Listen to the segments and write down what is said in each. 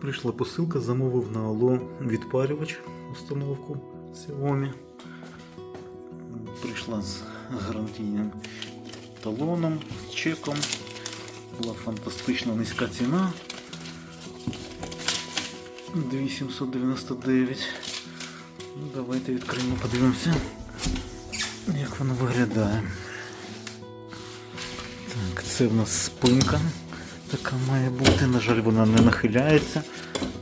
Прийшла посилка, замовив на Алло відпарювач установку Xiaomi. Прийшла з гарантійним талоном, з чеком. Була фантастично низька ціна. 2799. Ну, давайте відкриємо, подивимося, як воно виглядає. Так, це в нас спинка. Така має бути. На жаль, вона не нахиляється,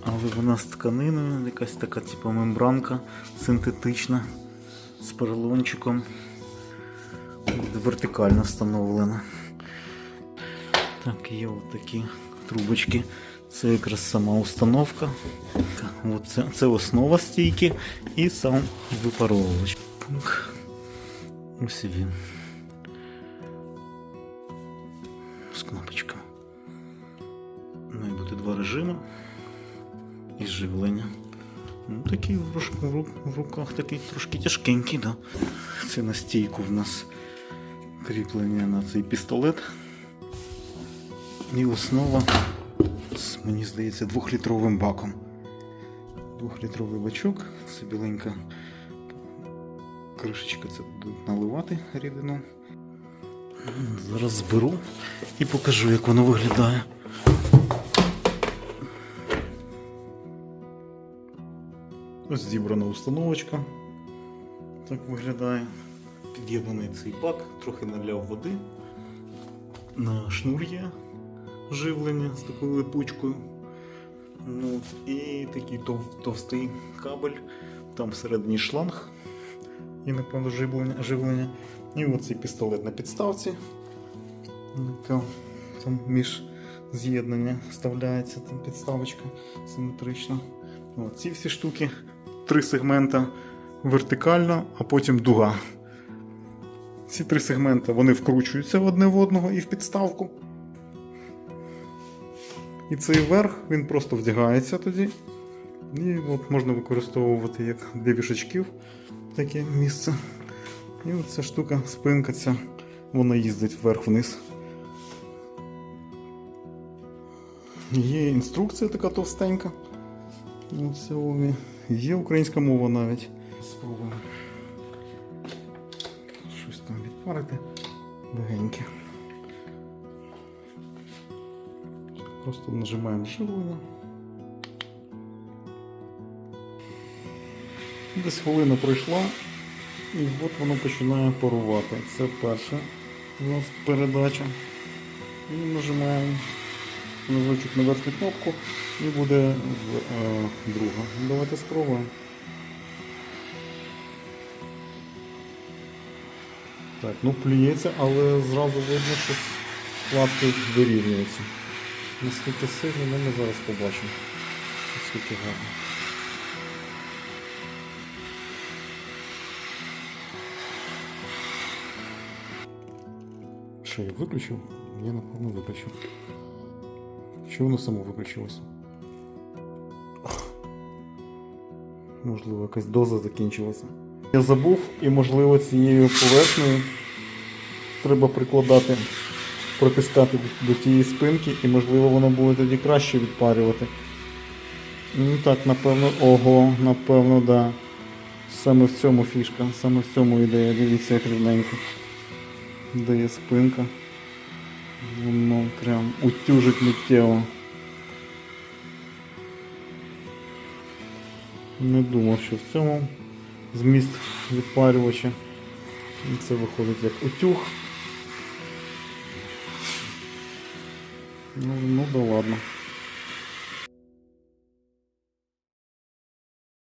але вона з тканиною, якась така типу мембранка синтетична з поролончиком. Вертикально встановлена. Так, є от такі трубочки. Це якраз сама установка. Це, це основа стійки і сам випаровувач. Пунк. Ось він. З кнопочками. Два режими і живлення. Ну, такий в руках такий трошки тяжкенький, да. Це на стійку в нас кріплення на цей пістолет. І основа з, мені здається, двохлітровим баком. Двохлітровий бачок, це біленька кришечка, це будуть наливати рідину. Зараз зберу і покажу, як воно виглядає. Ось зібрана установочка. Так виглядає. Під'єднаний цей пак, трохи наляв води. На шнур є живлення з такою липучкою. Ну, і такий тов, товстий кабель. Там всередині шланг. І, напевно, живлення. живлення. І оцей пістолет на підставці. Там між з'єднання вставляється там підставочка симетрична. Ці всі штуки, три сегмента вертикально, а потім дуга. Ці три сегмента вони вкручуються одне в одного і в підставку. І цей верх він просто вдягається тоді. І от можна використовувати як для вішачків таке місце. І от ця штука, спинка ця, вона їздить вверх-вниз. Є інструкція така товстенька. Xiaomi. Є українська мова навіть. Спробуємо щось там відпарити легеньке. Просто нажимаємо живлення. Десь хвилина пройшла, і от воно починає парувати. Це перша у нас передача. І нажимаємо ножичок на верхню кнопку і буде е, друга. Давайте спробуємо. Так, ну плюється, але зразу видно, що складки вирівнюються. Наскільки сильно, ну, ми зараз побачимо. Наскільки гарно. Що я виключив? Я напевно виключив. Що воно само виключилося? Можливо, якась доза закінчилася. Я забув і, можливо, цією поверхнею треба прикладати, протискати до тієї спинки, і, можливо, воно буде тоді краще відпарювати. Ну так, напевно, ого, напевно, да. Саме в цьому фішка, саме в цьому ідея. Дивіться, як рівненько. Де є спинка. Воно прям утюжить миттєво. Не думав, що в цьому зміст відпарювача. Це виходить як утюг. Ну, ну да ладно.